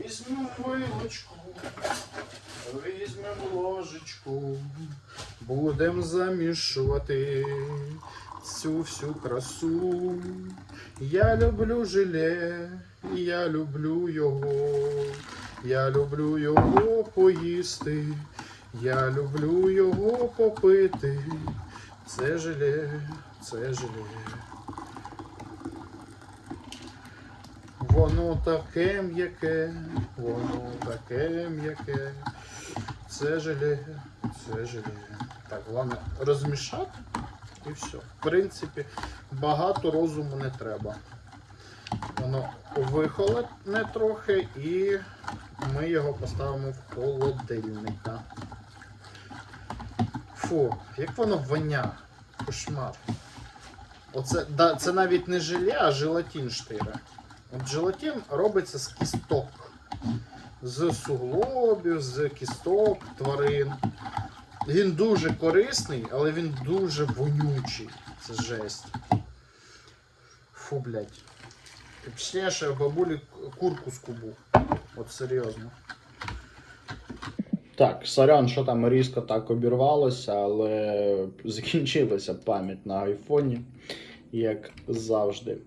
Візьмемо вилочку, візьмемо ложечку, будемо замішувати цю всю красу. Я люблю желе, я люблю його, я люблю його поїсти, я люблю його попити. Це желе, це желе. Воно таке м'яке, воно таке м'яке. Це желе, це желе. Так, головне розмішати і все. В принципі, багато розуму не треба. Воно вихолодне трохи і ми його поставимо в холодильника. Фу, як воно воня. Кошмар. Оце, да, це навіть не желе, а желатин штире. Желатин робиться з кісток. З суглобів, з кісток тварин. Він дуже корисний, але він дуже вонючий. Це жесть. Фу, блядь. Точніше, бабулі курку скубу. От серйозно. Так, сорян, що там різко так обірвалося, але закінчилася пам'ять на айфоні, як завжди.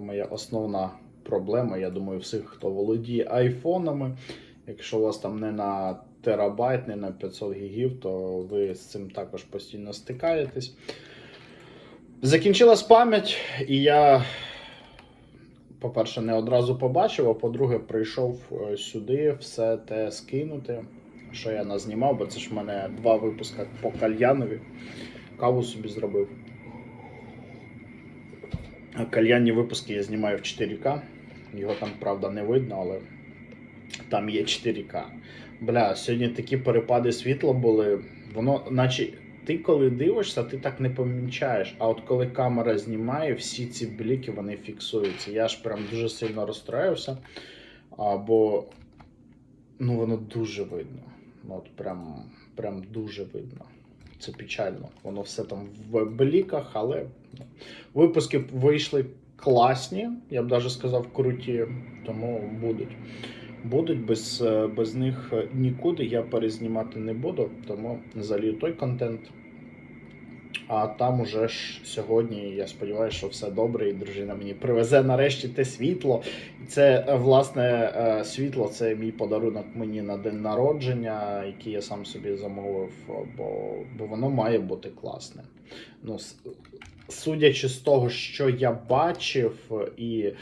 Моя основна проблема, я думаю, всіх, хто володіє айфонами. Якщо у вас там не на терабайт, не на 500 гігів, то ви з цим також постійно стикаєтесь. Закінчилась пам'ять, і я, по-перше, не одразу побачив, а по-друге, прийшов е, сюди все те скинути, що я назнімав, бо це ж в мене два випуска по кальянові. Каву собі зробив. Кальянні випуски я знімаю в 4К. Його там, правда, не видно, але там є 4К. Бля, сьогодні такі перепади світла були. Воно, наче ти коли дивишся, ти так не помічаєш. А от коли камера знімає, всі ці бліки вони фіксуються. Я ж прям дуже сильно розстроївся. А, бо ну, воно дуже видно. Ну, От прям, прям дуже видно. Це печально. Воно все там в бліках, але ну, випуски вийшли класні, я б навіть сказав, круті, тому будуть. Будуть без, без них нікуди я перезнімати не буду, тому залію той контент. А там уже ж сьогодні, я сподіваюся, що все добре, і дружина мені привезе нарешті те світло. Це е, власне е, світло, це мій подарунок мені на день народження, який я сам собі замовив, бо, бо воно має бути класне. Ну, судячи з того, що я бачив, і